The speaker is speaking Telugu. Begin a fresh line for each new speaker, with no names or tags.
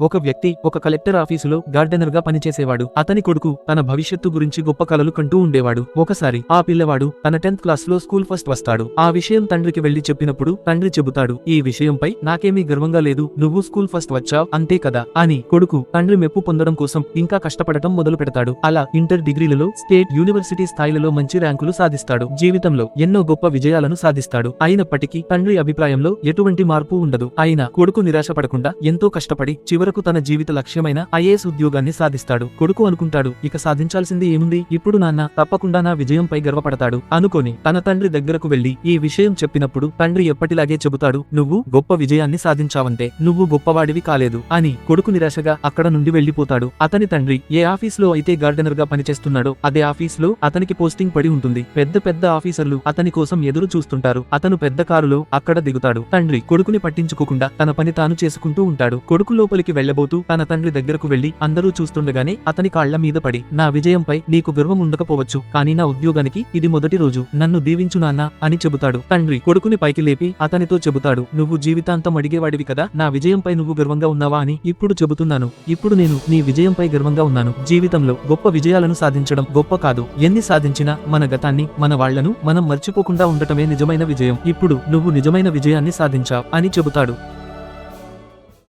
ఒక వ్యక్తి ఒక కలెక్టర్ ఆఫీసులో గార్డెనర్గా పనిచేసేవాడు. అతని కొడుకు తన భవిష్యత్తు గురించి గొప్ప కలలు కంటూ ఉండేవాడు. ఒకసారి ఆ పిల్లవాడు తన టెన్త్ క్లాస్లో స్కూల్ ఫస్ట్ వస్తాడు. ఆ విషయం తండ్రికి వెళ్ళి చెప్పినప్పుడు తండ్రి చెబుతాడు ఈ విషయంపై నాకేమీ గర్వంగా లేదు. నువ్వు స్కూల్ ఫస్ట్ వచ్చావ్ అంతే కదా అని కొడుకు తండ్రి మెప్పు పొందడం కోసం ఇంకా కష్టపడటం మొదలు పెడతాడు. అలా ఇంటర్ డిగ్రీలలో స్టేట్ యూనివర్సిటీ స్థాయిలలో మంచి ర్యాంకులు సాధిస్తాడు. జీవితంలో ఎన్నో గొప్ప విజయాలను సాధిస్తాడు. అయినప్పటికీ తండ్రి అభిప్రాయంలో ఎటువంటి మార్పు ఉండదు. అయినా కొడుకు నిరాశపడకుండా ఎంతో కష్టపడి చివరి చివరకు తన జీవిత లక్ష్యమైన ఐఏఎస్ ఉద్యోగాన్ని సాధిస్తాడు. కొడుకు అనుకుంటాడు ఇక సాధించాల్సింది ఏముంది? ఇప్పుడు నాన్న తప్పకుండా నా విజయంపై గర్వపడతాడు. అనుకొని తన తండ్రి దగ్గరకు వెళ్ళి ఈ విషయం చెప్పినప్పుడు తండ్రి ఎప్పటిలాగే చెబుతాడు నువ్వు గొప్ప విజయాన్ని సాధించావంటే నువ్వు గొప్పవాడివి కాలేదు అని కొడుకు నిరాశగా అక్కడ నుండి వెళ్ళిపోతాడు అతని తండ్రి ఏ ఆఫీస్లో అయితే గార్డెనర్గా పనిచేస్తున్నాడో అదే ఆఫీస్లో అతనికి పోస్టింగ్ పడి ఉంటుంది. పెద్ద పెద్ద ఆఫీసర్లు అతని కోసం ఎదురు చూస్తుంటారు. అతను పెద్ద కారులో అక్కడ దిగుతాడు. తండ్రి కొడుకుని పట్టించుకోకుండా తన పని తాను చేసుకుంటూ ఉంటాడు. కొడుకు లోపలికి వెళ్ళబోతూ తన తండ్రి దగ్గరకు వెళ్ళి అందరూ చూస్తుండగానే అతని కాళ్ళ మీద పడి నా విజయంపై నీకు గర్వం ఉండకపోవచ్చు కానీ నా ఉద్యోగానికి ఇది మొదటి రోజు నన్ను దీవించు నాన్న అని చెబుతాడు. తండ్రి కొడుకుని పైకి లేపి అతనితో చెబుతాడు నువ్వు జీవితాంతం అడిగేవాడివి కదా నా విజయంపై నువ్వు గర్వంగా ఉన్నావా అని ఇప్పుడు చెబుతున్నాను. ఇప్పుడు నేను నీ విజయంపై గర్వంగా ఉన్నాను. జీవితంలో గొప్ప విజయాలను సాధించడం గొప్ప కాదు. ఎన్ని సాధించినా మన గతాన్ని మన వాళ్ళను మనం మర్చిపోకుండా ఉండటమే నిజమైన విజయం. ఇప్పుడు నువ్వు నిజమైన విజయాన్ని సాధించావు అని చెబుతాడు.